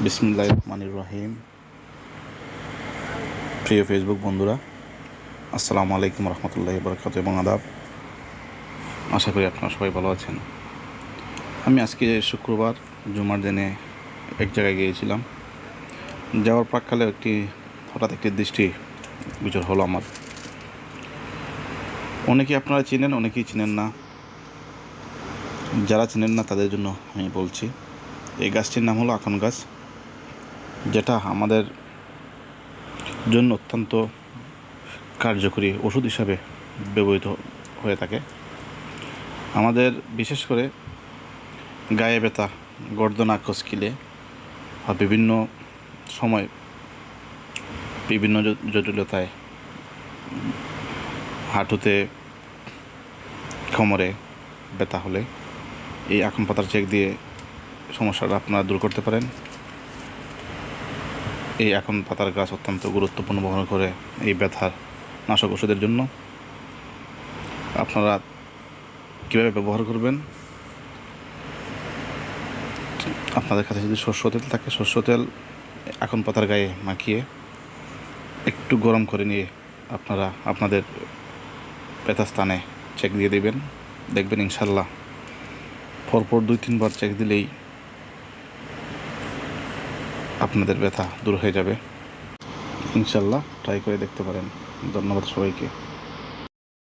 বিসমুল্লাহ রহমানির রহিম প্রিয় ফেসবুক বন্ধুরা, আসসালামু আলাইকুম রহমতুল্লাহ বরকাত এবং আদাব। আশা করি আপনারা সবাই ভালো আছেন। আমি আজকে শুক্রবার, জুমার দিনে এক জায়গায় গিয়েছিলাম। যাওয়ার প্রাককালে একটি, হঠাৎ একটি দৃষ্টি গোচর হলো আমার। অনেকে আপনারা চিনেন, অনেকেই চিনেন না। যারা চিনেন না, তাদের জন্য আমি বলছি, এই গাছটির নাম হলো আকন গাছ। যেটা আমাদের জন্য অত্যন্ত কার্যকরী ওষুধ হিসাবে ব্যবহৃত হয়ে থাকে। আমাদের বিশেষ করে গায়ে ব্যথা, গর্দনা কসকিলে বা বিভিন্ন সময় বিভিন্ন জটিলতায় হাঁটুতে কোমরে ব্যথা হলে এই এখন পাতার চেক দিয়ে সমস্যাটা আপনারা দূর করতে পারেন। এই এখন পাতার গাছ অত্যন্ত গুরুত্বপূর্ণ বহন করে এই ব্যথার নাশক ওষুধের জন্য। আপনারা কীভাবে ব্যবহার করবেন? আপনাদের কাছে যদি শস্য তেল থাকে শস্য তেল এখন পাতার গায়ে মাখিয়ে একটু গরম করে নিয়ে আপনারা আপনাদের ব্যথা স্থানে চেক দিয়ে দেবেন। দেখবেন ইনশাল্লাহ পরপর দুই, তিনবার চেক দিলেই আপনাদের ব্যথা দূর হয়ে যাবে। ইনশাল্লাহ ট্রাই করে দেখতে পারেন। ধন্যবাদ সবাইকে।